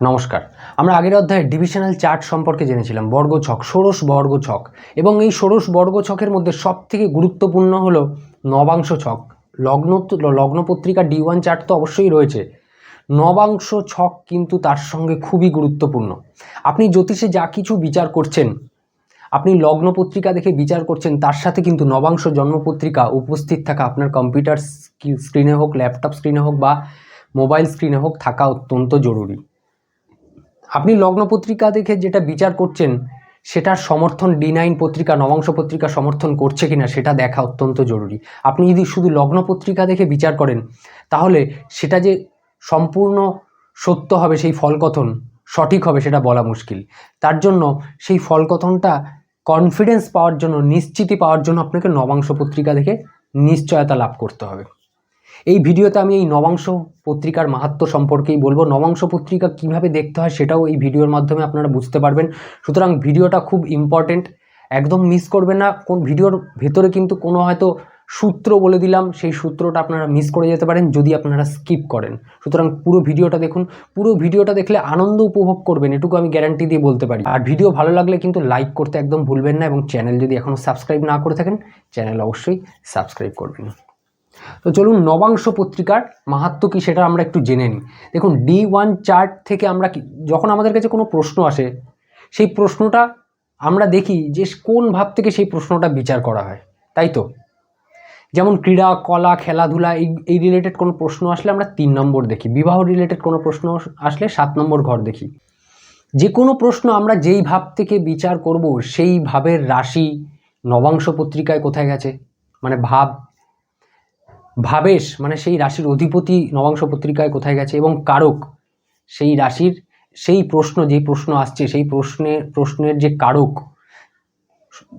নমস্কার। আমরা আগের অধ্যায়ে ডিভিশনাল চার্ট সম্পর্কে জেনেছিলাম বর্গ ছক ষোড়শ বর্গ ছক এবং এই ষোড়শ বর্গ ছকের মধ্যে সব থেকে গুরুত্বপূর্ণ হলো নবাংশ ছক। লগ্ন লগ্ন পত্রিকা ডি ওয়ান চার্ট তো অবশ্যই রয়েছে। নবাংশ ছক কিন্তু তার সঙ্গে খুবই গুরুত্বপূর্ণ। আপনি জ্যোতিষে যা কিছু বিচার করছেন, আপনি লগ্ন পত্রিকা দেখে বিচার করছেন, তার সাথে কিন্তু নবাংশ জন্মপত্রিকা উপস্থিত থাকা আপনার কম্পিউটার স্ক্রিনে হোক ল্যাপটপ স্ক্রিনে হোক বা মোবাইল স্ক্রিনে হোক থাকা অত্যন্ত জরুরি। আপনি লগ্ন পত্রিকা দেখে যেটা বিচার করছেন, সেটার সমর্থন ডি নাইন পত্রিকা, নবাংশ পত্রিকা সমর্থন করছে কিনা সেটা দেখা অত্যন্ত জরুরি। আপনি যদি শুধু লগ্ন পত্রিকা দেখে বিচার করেন, তাহলে সেটা যে সম্পূর্ণ সত্য হবে, সেই ফলকথন সঠিক হবে, সেটা বলা মুশকিল। তার জন্য সেই ফলকথনটা কনফিডেন্স পাওয়ার জন্য, নিশ্চিতি পাওয়ার জন্য আপনাকে নবাংশ পত্রিকা দেখে নিশ্চয়তা লাভ করতে হবে। এই ভিডিওতে আমি এই নবাংশ পত্রিকার মাহাত্ম সম্পর্কেই বলব। নবাংশ পত্রিকা কীভাবে দেখতে হয় সেটাও এই ভিডিওর মাধ্যমে আপনারা বুঝতে পারবেন। সুতরাং ভিডিওটা খুব ইম্পর্টেন্ট একদম মিস করবেন না। কোন ভিডিওর ভেতরে কিন্তু কোনো হয়তো সূত্র বলে দিলাম, সেই সূত্রটা আপনারা মিস করে যেতে পারেন যদি আপনারা স্কিপ করেন। সুতরাং পুরো ভিডিওটা দেখুন। পুরো ভিডিওটা দেখলে আনন্দ উপভোগ করবেন, এটুকু আমি গ্যারান্টি দিয়ে বলতে পারি। আর ভিডিও ভালো লাগলে কিন্তু লাইক করতে একদম ভুলবেন না এবং চ্যানেল যদি এখনও সাবস্ক্রাইব না করে থাকেন চ্যানেল অবশ্যই সাবস্ক্রাইব করবেন। তো চলুন নবাংশ পত্রিকার মাহাত্ম কী সেটা আমরা একটু জেনে নিই। দেখুন ডি ওয়ান চার্ট থেকে আমরা যখন আমাদের কাছে কোনো প্রশ্ন আসে, সেই প্রশ্নটা আমরা দেখি যে কোন ভাব থেকে সেই প্রশ্নটা বিচার করা হয়। তাই তো? যেমন ক্রীড়া, কলা, খেলাধুলা, এই এই রিলেটেড কোনো প্রশ্ন আসলে আমরা তিন নম্বর দেখি। বিবাহ রিলেটেড কোনো প্রশ্ন আসলে সাত নম্বর ঘর দেখি। যে কোনো প্রশ্ন আমরা যেই ভাব থেকে বিচার করব, সেই ভাবের রাশি নবাংশ পত্রিকায় কোথায় গেছে? মানে ভাব ভাবেশ মানে সেই রাশির অধিপতি নবাংশ পত্রিকায় কোথায় গেছে এবং কারক, সেই রাশির সেই প্রশ্ন, যে প্রশ্ন আসছে, সেই প্রশ্নের প্রশ্নের যে কারক,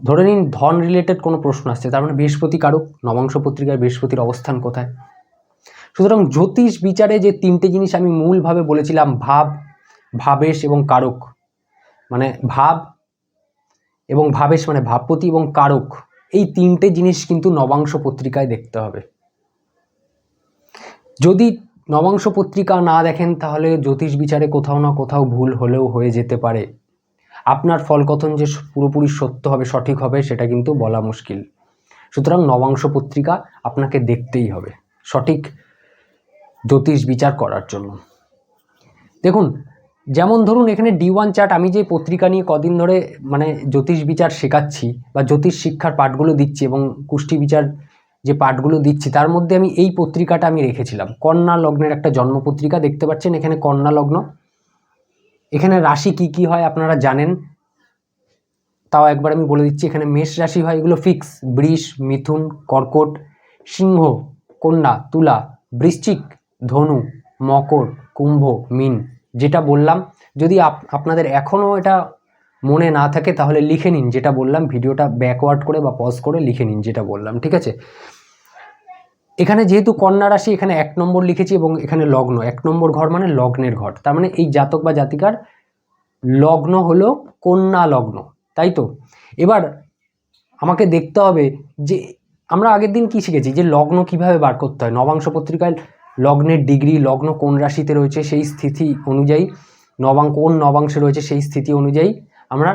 ধরে নিন ধন রিলেটেড কোনো প্রশ্ন আসছে, তার মানে বৃহস্পতি কারক, নবাংশ পত্রিকায় বৃহস্পতির অবস্থান কোথায়? সুতরাং জ্যোতিষ বিচারে যে তিনটে জিনিস আমি মূলভাবে বলেছিলাম, ভাব, ভাবেশ এবং কারক মানে ভাব এবং ভাবেশ মানে ভাবপতি এবং কারক, এই তিনটে জিনিস কিন্তু নবাংশ পত্রিকায় দেখতে হবে। যদি নবাংশ পত্রিকা না দেখেন, তাহলে জ্যোতিষ বিচারে কোথাও না কোথাও ভুল হলেও হয়ে যেতে পারে। আপনার ফলকথন যে পুরোপুরি সত্য হবে, সঠিক হবে, সেটা কিন্তু বলা মুশকিল। সুতরাং নবাংশ পত্রিকা আপনাকে দেখতেই হবে, সঠিক জ্যোতিষ বিচার করার জন্য। দেখুন, যেমন ধরুন এখানে ডি ওয়ান চার্ট আমি যে পত্রিকা নিয়ে কদিন ধরে মানে জ্যোতিষ বিচার শেখাচ্ছি বা জ্যোতিষ শিক্ষার পাঠগুলো দিচ্ছি এবং কুষ্টি বিচার যে পাঠগুলো দিচ্ছি, তার মধ্যে আমি এই পত্রিকাটা আমি রেখেছিলাম। কন্যা লগ্নের একটা জন্মপত্রিকা, দেখতে পাচ্ছেন এখানে কন্যা লগ্ন। এখানে রাশি কি কি হয় আপনারা জানেন? তাও একবার আমি বলে দিচ্ছি, এখানে মেষ রাশি হয়, এগুলো ফিক্স। বৃষ, মিথুন, কর্কট, সিংহ, কন্যা, তুলা, বৃশ্চিক, ধনু, মকর, কুম্ভ, মিন। যেটা বললাম, যদি আপ- আপনাদের এখনও এটা মনে না থাকে, তাহলে লিখে নিন। যেটা বললাম, ভিডিওটা ব্যাকওয়ার্ড করে বা পজ করে লিখে নিন, যেটা বললাম, ঠিক আছে? এখানে যেহেতু কন্যা রাশি, এখানে এক নম্বর লিখেছি এবং এখানে লগ্ন। এক নম্বর ঘর মানে লগ্নের ঘর। তার মানে এই জাতক বা জাতিকার লগ্ন হলো কন্যা লগ্ন, তাই তো? এবার আমাকে দেখতে হবে যে আমরা আগের দিন কি শিখেছি? যে লগ্ন কীভাবে বার করতে হয়? নবাংশ পত্রিকায় লগ্নের ডিগ্রি, লগ্ন কোন রাশিতে রয়েছে সেই স্থিতি অনুযায়ী, নবাং, কোন নবাংশে রয়েছে সেই স্থিতি অনুযায়ী আমরা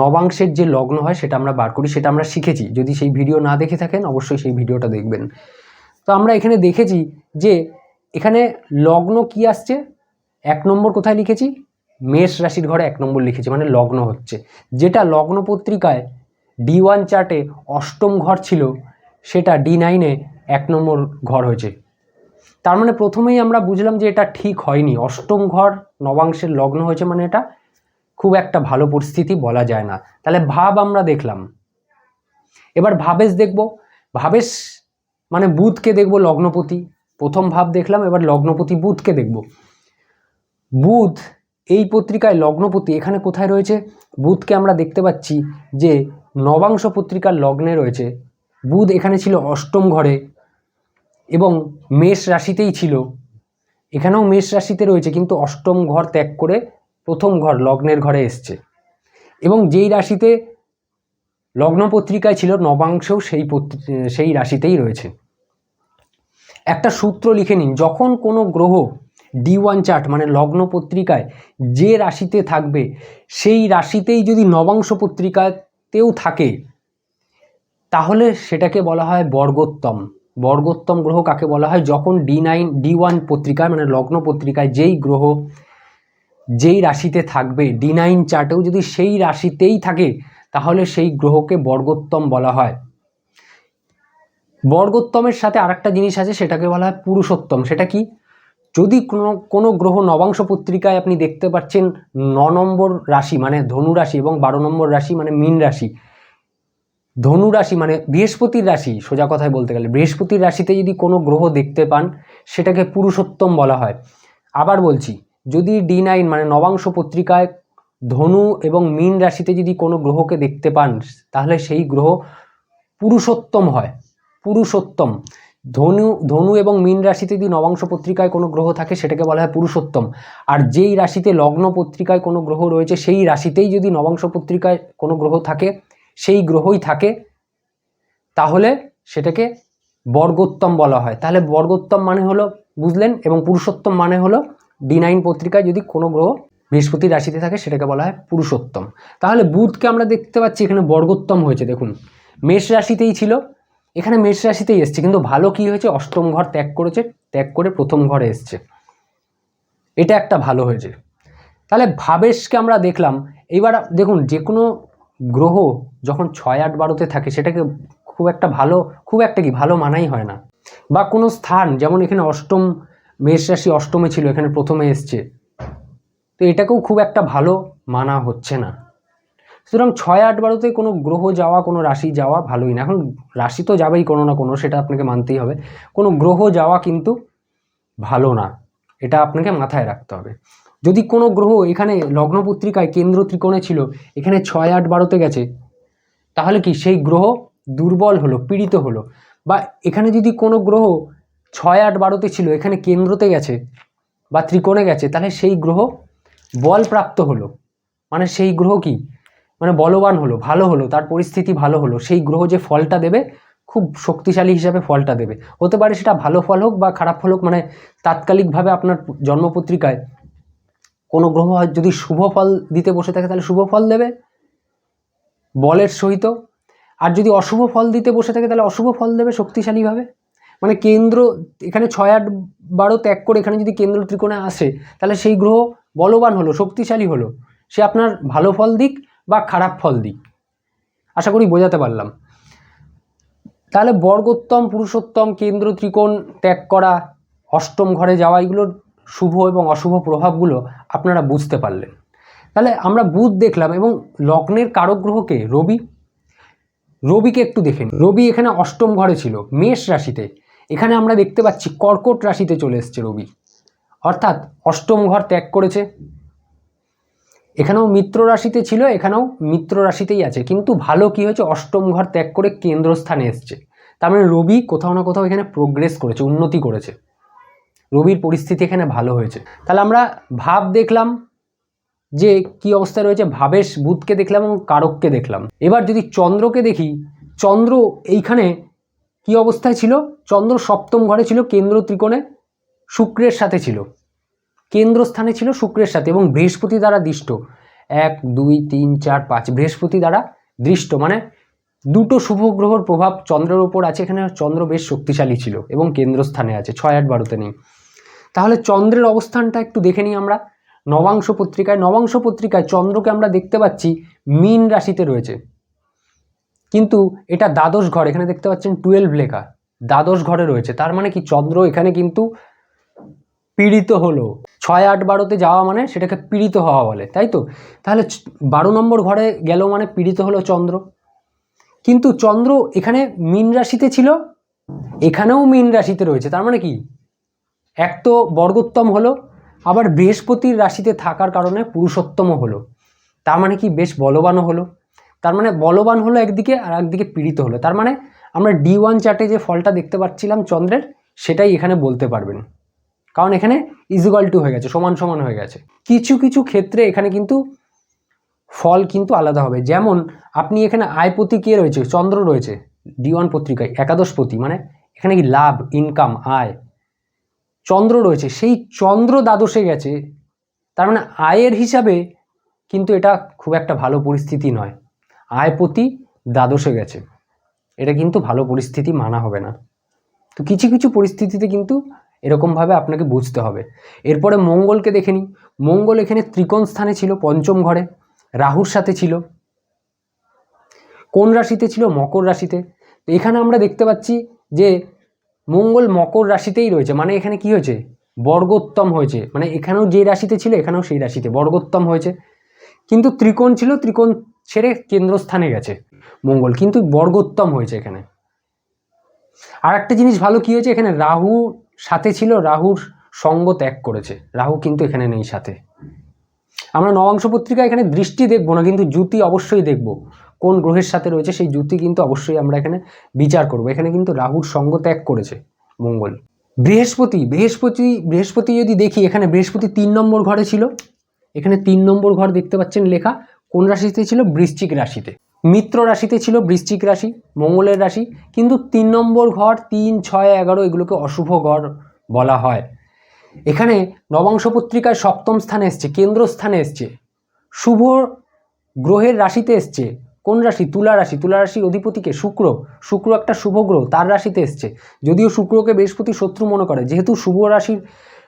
নবাংশের যে লগ্ন হয় সেটা আমরা বার করি, সেটা আমরা শিখেছি। যদি সেই ভিডিও না দেখে থাকেন, অবশ্যই সেই ভিডিওটা দেখবেন। তো আমরা এখানে দেখেছি যে এখানে লগ্ন কি আসছে? এক নম্বর কোথায় লিখেছি? মেষ রাশির ঘরে এক নম্বর লিখেছি মানে লগ্ন হচ্ছে। যেটা লগ্ন পত্রিকায় ডি ওয়ান চার্টে অষ্টম ঘর ছিল, সেটা ডি নাইনে এক নম্বর ঘর হয়েছে। তার মানে প্রথমেই আমরা বুঝলাম যে এটা ঠিক হয়নি। অষ্টম ঘর নবাংশের লগ্ন হয়েছে মানে এটা খুব একটা ভালো পরিস্থিতি বলা যায় না। তাহলে ভাব আমরা দেখলাম। এবার ভাবেশ দেখব। ভাবেশ মানে বুধকে দেখব লগ্নপতি। প্রথম ভাব দেখলাম, এবার লগ্নপতি বুধকে দেখব। বুধ এই পত্রিকায় লগ্নপতি, এখানে কোথায় রয়েছে? বুধকে আমরা দেখতে পাচ্ছি যে নবাংশ পত্রিকার লগ্নে রয়েছে। বুধ এখানে ছিল অষ্টম ঘরে এবং মেষ রাশিতেই ছিল। এখানেও মেষ রাশিতে রয়েছে, কিন্তু অষ্টম ঘর ত্যাগ করে প্রথম ঘর লগ্নের ঘরে এসছে। এবং যেই রাশিতে লগ্ন পত্রিকায় ছিল নবাংশও সেই সেই রাশিতেই রয়েছে। একটা সূত্র লিখে নিন, যখন কোনো গ্রহ ডি ওয়ান চার্ট মানে লগ্ন পত্রিকায় যে রাশিতে থাকবে, সেই রাশিতেই যদি নবাংশ পত্রিকাতেও থাকে, তাহলে সেটাকে বলা হয় বর্গোত্তম। বর্গোত্তম গ্রহ কাকে বলা হয়? যখন ডি নাইন ডি ওয়ান পত্রিকায় মানে লগ্ন পত্রিকায় যেই গ্রহ যেই রাশিতে থাকবে ডি নাইন চার্টেও যদি সেই রাশিতেই থাকে তাহলে সেই গ্রহকে বর্গোত্তম বলা হয়। বর্গোত্তমের সাথে আরেকটা জিনিস আছে, সেটাকে বলা হয় পুরুষোত্তম। সেটা কি? যদি কোনো কোনো গ্রহ নবাংশ পত্রিকায় আপনি দেখতে পাচ্ছেন ন নম্বর রাশি মানে ধনু রাশি এবং বারো নম্বর রাশি মানে মীন রাশি। ধনু রাশি মানে বৃহস্পতির রাশি, সোজা কথায় বলতে গেলে। বৃহস্পতির রাশিতে যদি কোনো গ্রহ দেখতে পান, সেটাকে পুরুষোত্তম বলা হয়। আবার বলছি, যদি ডি নাইন মানে নবাংশ পত্রিকায় ধনু এবং মীন রাশিতে যদি কোনো গ্রহকে দেখতে পান, তাহলে সেই গ্রহ পুরুষোত্তম হয়, পুরুষোত্তম। ধনু ধনু এবং মীন রাশিতে যদি নবাংশ পত্রিকায় কোনো গ্রহ থাকে, সেটাকে বলা হয় পুরুষোত্তম। আর যেই রাশিতে লগ্ন পত্রিকায় কোনো গ্রহ রয়েছে, সেই রাশিতেই যদি নবাংশ পত্রিকায় কোনো গ্রহ থাকে, সেই গ্রহই থাকে, তাহলে সেটাকে বর্গোত্তম বলা হয়। তাহলে বর্গোত্তম মানে হলো, বুঝলেন? এবং পুরুষোত্তম মানে হলো, ডি নাইন পত্রিকায় যদি কোনো গ্রহ বৃহস্পতি রাশিতে থাকে সেটাকে বলা হয় পুরুষোত্তম। তাহলে বুধকে আমরা দেখতে পাচ্ছি এখানে বর্গোত্তম হয়েছে, দেখুন। মেষ রাশিতেই ছিল, এখানে মেষ রাশিতেই এসছে, কিন্তু ভালো কি হয়েছে? অষ্টম ঘর ত্যাগ করেছে, ত্যাগ করে প্রথম ঘরে এসছে। এটা একটা ভালো হয়েছে। তাহলে ভাবেশকে আমরা দেখলাম এইবার দেখুন যে কোনো গ্রহ যখন ছয় আট বারোতে থাকে, সেটাকে খুব একটা ভালো, খুব একটা কি, ভালো মানাই হয় না। বা কোনো স্থান, যেমন এখানে অষ্টম, মেষ রাশি অষ্টমে ছিল, এখানে প্রথমে এসছে তো এটাকেও খুব একটা ভালো মানা হচ্ছে না। সুতরাং ছয় আট বারোতে কোনো গ্রহ যাওয়া, কোনো রাশি যাওয়া ভালোই না। এখন রাশি তো যাবেই কোনো না কোনো, সেটা আপনাকে মানতেই হবে। কোনো গ্রহ যাওয়া কিন্তু ভালো না, এটা আপনাকে মাথায় রাখতে হবে। যদি কোনো গ্রহ এখানে লগ্ন পত্রিকায় কেন্দ্র ত্রিকোণে ছিল, এখানে ছয় আট বারোতে গেছে, তাহলে কি সেই গ্রহ দুর্বল হলো, পীড়িত হলো? বা এখানে যদি কোনো গ্রহ ছয় আট বারোতে ছিল, এখানে কেন্দ্রতে গেছে বা ত্রিকোণে গেছে, তাহলে সেই গ্রহ বল প্রাপ্ত হলো। মানে সেই গ্রহ কি? মানে বলবান হলো, ভালো হলো, তার পরিস্থিতি ভালো হলো। সেই গ্রহ যে ফলটা দেবে, খুব শক্তিশালী হিসাবে ফলটা দেবে। হতে পারে সেটা ভালো ফল হোক বা খারাপ ফল হোক মানে তাৎকালিকভাবে আপনার জন্মপত্রিকায় কোনো গ্রহ যদি শুভ ফল দিতে বসে থাকে, তাহলে শুভ ফল দেবে। বলের সহিত। আর যদি অশুভ ফল দিতে বসে থাকে, তাহলে অশুভ ফল দেবে শক্তিশালীভাবে। মানে কেন্দ্র, এখানে ছয় আট বারো ত্যাগ করে এখানে যদি কেন্দ্র ত্রিকোণে আসে, তাহলে সেই গ্রহ বলবান হলো, শক্তিশালী হলো। সে আপনার ভালো ফল দিক বা খারাপ ফল দিক। আশা করি বোঝাতে পারলাম। তাহলে বর্গোত্তম, পুরুষোত্তম, কেন্দ্র ত্রিকোণ ত্যাগ করা, অষ্টম ঘরে যাওয়া, এগুলোর শুভ এবং অশুভ প্রভাবগুলো আপনারা বুঝতে পারলেন। তাহলে আমরা বুধ দেখলাম এবং লগ্নের কারক গ্রহকে রবি, রবিকে একটু দেখেন রবি এখানে অষ্টম ঘরে ছিল, মেষ রাশিতে। এখানে আমরা দেখতে পাচ্ছি কর্কট রাশিতে চলে এসছে রবি। অর্থাৎ অষ্টম ঘর ত্যাগ করেছে। এখানেও মিত্র রাশিতে ছিল, এখানেও মিত্র রাশিতেই আছে। কিন্তু ভালো কি হয়েছে? অষ্টম ঘর ত্যাগ করে কেন্দ্রস্থানে এসছে। তার মানে রবি কোথাও না কোথাও এখানে প্রোগ্রেস করেছে, উন্নতি করেছে। রবির পরিস্থিতি এখানে ভালো হয়েছে। তাহলে আমরা ভাব দেখলাম যে কি অবস্থায় রয়েছে। ভাবেশ বুধকে দেখলাম এবং কারককে দেখলাম। এবার যদি চন্দ্রকে দেখি, চন্দ্র এইখানে কি অবস্থায় ছিল? চন্দ্র সপ্তম ঘরে ছিল, কেন্দ্র ত্রিকোণে। শুক্রের সাথে ছিল। কেন্দ্রস্থানে ছিল শুক্রের সাথে এবং বৃহস্পতি দ্বারা দৃষ্ট। এক, দুই, তিন, চার, পাঁচ, বৃহস্পতি দ্বারা দৃষ্ট। মানে দুটো শুভ গ্রহর প্রভাব চন্দ্রের ওপর আছে, এখানে চন্দ্র বেশ শক্তিশালী ছিল এবং কেন্দ্রস্থানে আছে, ছয়, আট, বারোতে নেই। তাহলে চন্দ্রের অবস্থানটা একটু দেখে নিই আমরা। নবাংশ পত্রিকায় নবাংশ পত্রিকায় চন্দ্রকে আমরা দেখতে পাচ্ছি, মিন রাশিতে রয়েছে। কিন্তু এটা দ্বাদশ ঘর, এখানে দেখতে পাচ্ছেন টুয়েলভ লেখা। দ্বাদশ ঘরে রয়েছে, তার মানে কি চন্দ্র এখানে কিন্তু পীড়িত হলো। ছয় আট বারোতে যাওয়া মানে সেটাকে পীড়িত হওয়া বলে, তাই তো? তাহলে বারো নম্বর ঘরে গেল মানে পীড়িত হলো চন্দ্র। কিন্তু চন্দ্র এখানে মীন রাশিতে ছিল, এখানেও মীন রাশিতে রয়েছে, তার মানে কি? এক তো বর্গোত্তম হলো, আবার বৃহস্পতির রাশিতে থাকার কারণে পুরুষোত্তমও হলো। তার মানে কি? বেশ বলবানও হলো। তার মানে বলবান হলো একদিকে আর একদিকে পীড়িত হলো। তার মানে আমরা ডি ওয়ান চার্টে যে ফলটা দেখতে পাচ্ছিলাম চন্দ্রের, সেটাই এখানে বলতে পারবেন। কারণ এখানে ইজিকাল টু হয়ে গেছে, সমান সমান হয়ে গেছে। কিছু কিছু ক্ষেত্রে এখানে কিন্তু ফল কিন্তু আলাদা হবে। যেমন আপনি এখানে আয়পতি কে রয়েছে? চন্দ্র রয়েছে ডি ওয়ান পত্রিকায় একাদশপতি মানে এখানে কি লাভ ইনকাম আয়। চন্দ্র রয়েছে, সেই চন্দ্র দ্বাদশে গেছে, তার মানে আয়ের হিসাবে কিন্তু এটা খুব একটা ভালো পরিস্থিতি নয়। আয়পতি দ্বাদশে গেছে, এটা কিন্তু ভালো পরিস্থিতি মানা হবে না। তো কিছু কিছু পরিস্থিতিতে কিন্তু এরকমভাবে আপনাকে বুঝতে হবে। এরপরে মঙ্গলকে দেখে নিই। মঙ্গল এখানে ত্রিকোণ স্থানে ছিল, পঞ্চম ঘরে। রাহুর সাথে ছিল। কোন রাশিতে ছিল? মকর রাশিতে। তো এখানে আমরা দেখতে পাচ্ছি যে মঙ্গল মকর রাশিতেই রয়েছে। মানে এখানে কি হয়েছে? বর্গোত্তম হয়েছে। মানে এখানেও যে রাশিতে ছিল, এখানেও সেই রাশিতে বর্গোত্তম হয়েছে। কিন্তু ত্রিকোণ ছিল, ত্রিকোণ ছেড়ে কেন্দ্রস্থানে গেছে মঙ্গল। কিন্তু বর্গোত্তম হয়েছে এখানে। আর একটা জিনিস ভালো কি হয়েছে? এখানে রাহু সাথে ছিল রাহুর সঙ্গ ত্যাগ করেছে। রাহু কিন্তু এখানে নেই সাথে। আমরা নবাংশ পত্রিকা এখানে দৃষ্টি দেখব না, কিন্তু জ্যোতি অবশ্যই দেখব। কোন গ্রহের সাথে রয়েছে সেই জ্যুতি কিন্তু অবশ্যই আমরা এখানে বিচার করব। এখানে কিন্তু রাহুর সঙ্গ ত্যাগ করেছে মঙ্গল। বৃহস্পতি বৃহস্পতি বৃহস্পতি যদি দেখি, এখানে বৃহস্পতি তিন নম্বর ঘরে ছিল। এখানে তিন নম্বর ঘর দেখতে পাচ্ছেন লেখা, কোন রাশিতে ছিল? বৃশ্চিক রাশিতে। মিত্র রাশিতে ছিল বৃশ্চিক রাশি, মঙ্গলের রাশি, কিন্তু তিন নম্বর ঘর তিন, ছয়, এগারো এগুলোকে অশুভ ঘর বলা হয়। এখানে নবাংশ পত্রিকায় সপ্তম স্থানে এসছে কেন্দ্রস্থানে এসছে। শুভ গ্রহের রাশিতে এসছে, কোন রাশি? তুলা রাশি। তুলা রাশির অধিপতিকে শুক্র। শুক্র একটা শুভ গ্রহ, তার রাশিতে এসছে। যদিও শুক্রকে বৃহস্পতি শত্রু মনে করে, যেহেতু শুভ রাশির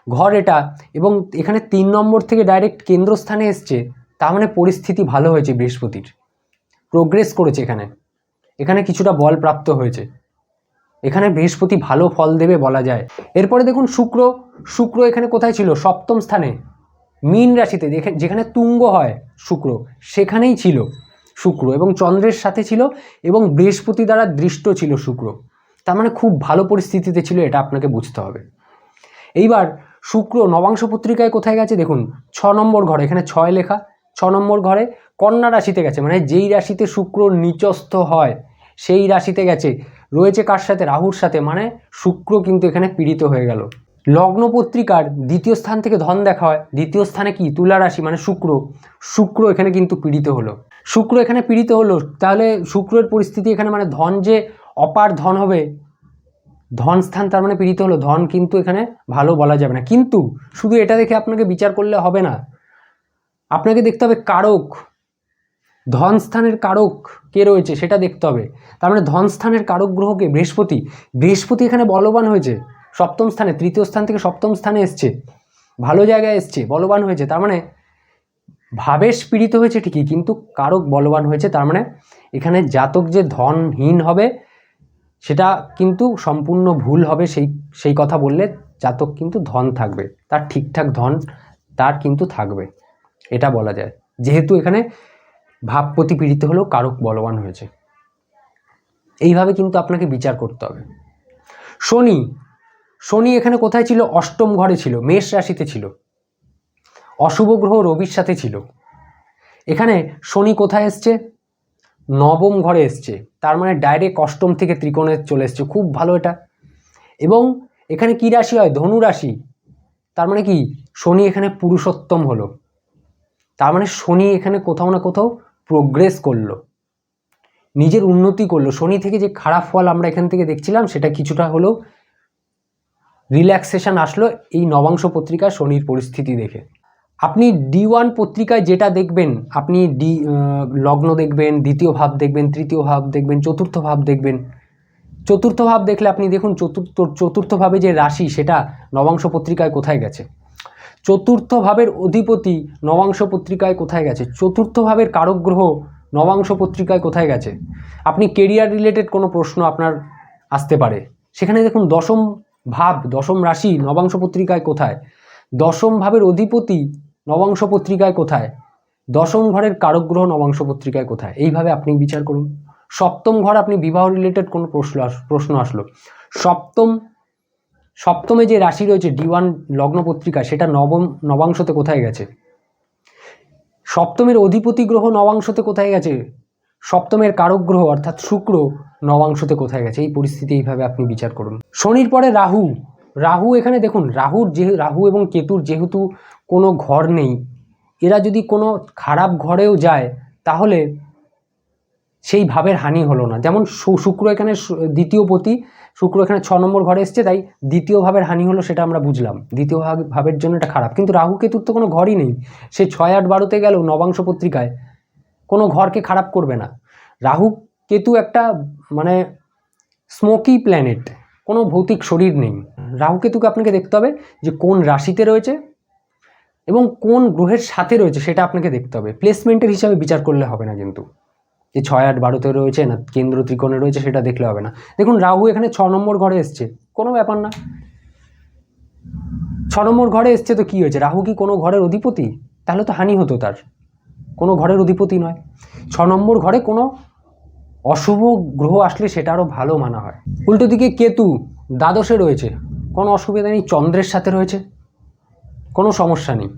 ঘর এটা, এবং এখানে তিন নম্বর থেকে ডাইরেক্ট কেন্দ্রস্থানে এসছে, তার মানে পরিস্থিতি ভালো হয়েছে বৃহস্পতির। প্রোগ্রেস করেছে এখানে। এখানে কিছুটা বল প্রাপ্ত হয়েছে। এখানে বৃহস্পতি ভালো ফল দেবে বলা যায়। এরপরে দেখুন শুক্র। শুক্র এখানে কোথায় ছিল? সপ্তম স্থানে। মীন রাশিতে, যেখা- যেখানে তুঙ্গ হয় শুক্র, সেখানেই ছিল শুক্র এবং চন্দ্রের সাথে ছিল এবং বৃহস্পতি দ্বারা দৃষ্ট ছিল শুক্র। তার মানে খুব ভালো পরিস্থিতিতে ছিল, এটা আপনাকে বুঝতে হবে। এইবার শুক্র নবাংশ পত্রিকায় কোথায় গেছে? দেখুন, ছ নম্বর ঘরে, এখানে ছয় লেখা। ছ নম্বর ঘরে কন্যা রাশিতে গেছে মানে যেই রাশিতে শুক্র নিচস্থ হয়, সেই রাশিতে গেছে। রয়েছে কার সাথে? রাহুর সাথে মানে শুক্র কিন্তু এখানে পীড়িত হয়ে গেল। লগ্ন পত্রিকার দ্বিতীয় স্থান থেকে ধন দেখা হয়। দ্বিতীয় স্থানে কি? তুলা রাশি মানে শুক্র। শুক্র এখানে কিন্তু পীড়িত হলো। শুক্র এখানে পীড়িত হলো, তাহলে শুক্রের পরিস্থিতি এখানে মানে ধন যে অপার ধন হবে, ধন স্থান তার মানে পীড়িত হলো। ধন কিন্তু এখানে ভালো বলা যাবে না। কিন্তু শুধু এটা দেখে আপনাকে বিচার করলে হবে না। আপনাকে দেখতে হবে কারক। ধন স্থানের কারক কে রয়েছে সেটা দেখতে হবে। তার মানে ধন স্থানের কারক গ্রহকে বৃহস্পতি। বৃহস্পতি এখানে বলবান হয়েছে। সপ্তম স্থানে, তৃতীয় স্থান থেকে সপ্তম স্থানে এসছে। ভালো জায়গায় এসছে, বলবান হয়েছে। তার মানে ভাবেশ পীড়িত হয়েছে ঠিকই, কিন্তু কারক বলবান হয়েছে। তার মানে এখানে জাতক যে ধনহীন হবে, সেটা কিন্তু সম্পূর্ণ ভুল হবে। সেই সেই কথা বললে জাতক কিন্তু ধন থাকবে। তার ঠিকঠাক ধন তার কিন্তু থাকবে। এটা বলা যায়। যেহেতু এখানে ভাবপতি প্রতিপীড়িত হলেও কারক বলবান হয়েছে। এইভাবে কিন্তু আপনাকে বিচার করতে হবে। শনি শনি এখানে কোথায় ছিল? অষ্টম ঘরে ছিল, মেষ রাশিতে ছিল। অশুভ গ্রহ রবির সাথে ছিল। এখানে শনি কোথায় এসছে? নবম ঘরে এসছে। তার মানে ডাইরেক্ট অষ্টম থেকে ত্রিকোণে চলে এসছে। খুব ভালো এটা। এবং এখানে কি রাশি হয়? ধনু রাশি। তার মানে কি? শনি এখানে পুরুষোত্তম হলো। তার মানে শনি এখানে কোথাও না কোথাও প্রোগ্রেস করল, নিজের উন্নতি করল। শনি থেকে যে খারাপ ফল আমরা এখান থেকে দেখছিলাম, সেটা কিছুটা হলেও রিল্যাক্সেশন আসলো এই নবাংশ পত্রিকা শনির পরিস্থিতি দেখে। আপনি ডি ওয়ান পত্রিকায় যেটা দেখবেন, আপনি ডি লগ্ন দেখবেন, দ্বিতীয় ভাব দেখবেন, তৃতীয় ভাব দেখবেন, চতুর্থ ভাব দেখবেন। চতুর্থ ভাব দেখলে আপনি দেখুন, চতুর্থ চতুর্থভাবে যে রাশি, সেটা নবাংশ পত্রিকায় কোথায় গেছে? চতুর্থ ভাবের অধিপতি নবাংশ পত্রিকায় কোথায় গেছে? চতুর্থ ভাবের কারক গ্রহ নবাংশ পত্রিকায় কোথায় গেছে? আপনি কেরিয়ার রিলেটেড কোনো প্রশ্ন আপনার আসতে পারে। সেখানে দেখুন, দশম ভাব, দশম রাশি নবাংশ পত্রিকায় কোথায়? দশম ভাবের অধিপতি নবাংশ পত্রিকায় কোথায়? দশম ঘরের কারক গ্রহ নবাংশ পত্রিকায় কোথায়? এইভাবে আপনি বিচার করুন। সপ্তম ঘর আপনি বিবাহ রিলেটেড কোনো প্রশ্ন প্রশ্ন আসলো। সপ্তম সপ্তমে যে রাশি রয়েছে ডি ওয়ান লগ্ন পত্রিকা সেটা নবম, নবাংশতে কোথায় গেছে? সপ্তমের অধিপতি গ্রহ নবাংশতে কোথায় গেছে? সপ্তমের কারক গ্রহ অর্থাৎ শুক্র নবাংশতে কোথায় গেছে? এই পরিস্থিতি এইভাবে আপনি বিচার করুন। শনির পরে রাহু। রাহু এখানে দেখুন, রাহুর যে রাহু এবং কেতুর যেহেতু কোনো ঘর নেই, এরা যদি কোনো খারাপ ঘরেও যায়, তাহলে সেই ভাবের হানি হলো না। যেমন শুক্র এখানে দ্বিতীয় পতি, শুক্র এখানে ছ নম্বর ঘরে এসছে, তাই দ্বিতীয় ভাবের হানি হলো সেটা আমরা বুঝলাম। দ্বিতীয় ভাবের জন্য এটা খারাপ। কিন্তু রাহু কেতুর তো কোনো ঘরই নেই। সে ছয় আট বারোতে গেলেও নবাংশ পত্রিকায়। কোনো ঘরকে খারাপ করবে না। রাহু কেতু একটা মানে স্মোকি প্ল্যানেট কোনো ভৌতিক শরীর নেই। রাহু কেতুকে আপনাকে দেখতে হবে যে কোন রাশিতে রয়েছে এবং কোন গ্রহের সাথে রয়েছে সেটা আপনাকে দেখতে হবে। প্লেসমেন্টের হিসাবে বিচার করলে হবে না কিন্তু। যে ছয় আট বারোতে রয়েছে না, কেন্দ্র ত্রিকোণে রয়েছে, সেটা দেখলে হবে না। দেখুন, রাহু এখানে ছ নম্বর ঘরে এসছে। কোনো ব্যাপার না। ছ নম্বর ঘরে এসছে তো কী হয়েছে? রাহু কি কোনো ঘরের অধিপতি? তাহলে তো হানি হতো তার। কোনো ঘরের অধিপতি নয়। ছ নম্বর ঘরে কোনো অশুভ গ্রহ আসলে সেটা আরও ভালো মানা হয়। উল্টো দিকে কেতু দ্বাদশে রয়েছে। কোনো অসুবিধা নেই, চন্দ্রের সাথে রয়েছে। কোনো সমস্যা নেই।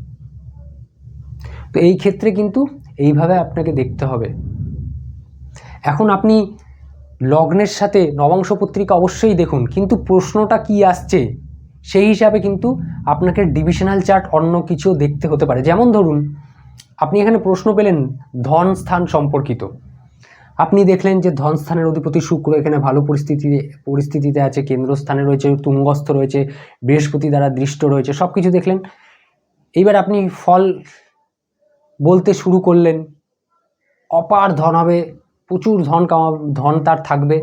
তো এই ক্ষেত্রে কিন্তু এইভাবে আপনাকে দেখতে হবে। এখন আপনি লগ্নের সাথে নবাংশ পত্রিকা অবশ্যই দেখুন, কিন্তু প্রশ্নটা কি আসছে সেই হিসাবে কিন্তু আপনাকে ডিভিশনাল চার্ট অন্য কিছু দেখতে হতে পারে। যেমন ধরুন, আপনি এখানে প্রশ্ন পেলেন ধন স্থান সম্পর্কিত। আপনি দেখলেন যে ধন স্থানের অধিপতি শুক্র এখানে ভালো পরিস্থিতিতে পরিস্থিতিতে আছে, কেন্দ্রস্থানে রয়েছে, তুঙ্গস্থ রয়েছে, বৃহস্পতি দ্বারা দৃষ্ট রয়েছে সব কিছু দেখলেন। এইবার আপনি ফল বলতে শুরু করলেন, অপার ধন হবে প্রচুর ধন কামা, ধন তার থাকবে।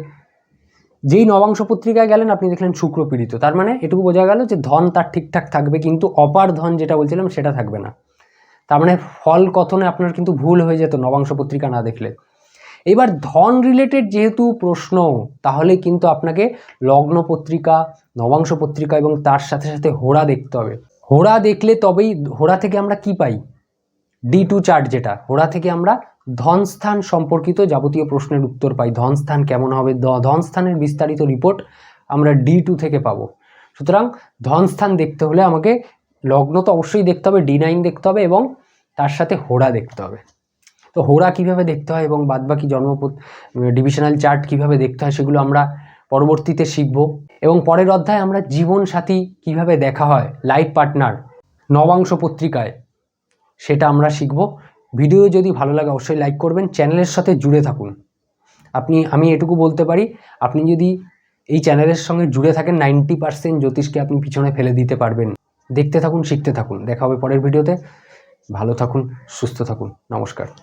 যেই নবাংশ পত্রিকায় গেলেন, আপনি দেখলেন শুক্র পীড়িত। তার মানে এটুকু বোঝা গেল যে ধন তার ঠিকঠাক থাকবে, কিন্তু অপার ধন যেটা বলছিলাম, সেটা থাকবে না। তার মানে ফল কথনে আপনার কিন্তু ভুল হয়ে যেত নবাংশ পত্রিকা না দেখলে। এবার ধন রিলেটেড যেহেতু প্রশ্ন, তাহলে কিন্তু আপনাকে লগ্ন পত্রিকা, নবাংশ পত্রিকা এবং তার সাথে সাথে হোড়া দেখতে হবে। হোড়া দেখলে তবেই, হোড়া থেকে আমরা কি পাই? ডি টু চার্ট যেটা, হোড়া থেকে আমরা ধনস্থান সম্পর্কিত যাবতীয় প্রশ্নের উত্তর পাই। ধনস্থান কেমন হবে? ধনস্থানের বিস্তারিত রিপোর্ট আমরা ডি টু থেকে পাবো। সুতরাং ধনস্থান দেখতে হলে আমাকে লগ্ন তো অবশ্যই দেখতে হবে ডি নাইন দেখতে হবে এবং তার সাথে হোড়া দেখতে হবে। তো হোড়া কীভাবে দেখতে হয় এবং বাদবাকি জন্ম ডিভিশনাল চার্ট কীভাবে দেখতে হয় সেগুলো আমরা পরবর্তীতে শিখব। এবং পরের অধ্যায়ে আমরা জীবন সাথী কীভাবে দেখা হয় লাইফ পার্টনার নবাংশ পত্রিকায়, সেটা আমরা শিখব। ভিডিও যদি ভালো লাগে অবশ্যই লাইক করবেন চ্যানেলের সাথে জুড়ে থাকুন। আপনি, আমি এটুকু বলতে পারি, আপনি যদি এই চ্যানেলের সঙ্গে জুড়ে থাকেন নাইনটি পার্সেন্ট জ্যোতিষকে আপনি পিছনে ফেলে দিতে পারবেন। দেখতে থাকুন, শিখতে থাকুন। দেখা হবে পরের ভিডিওতে। ভালো থাকুন, সুস্থ থাকুন। নমস্কার।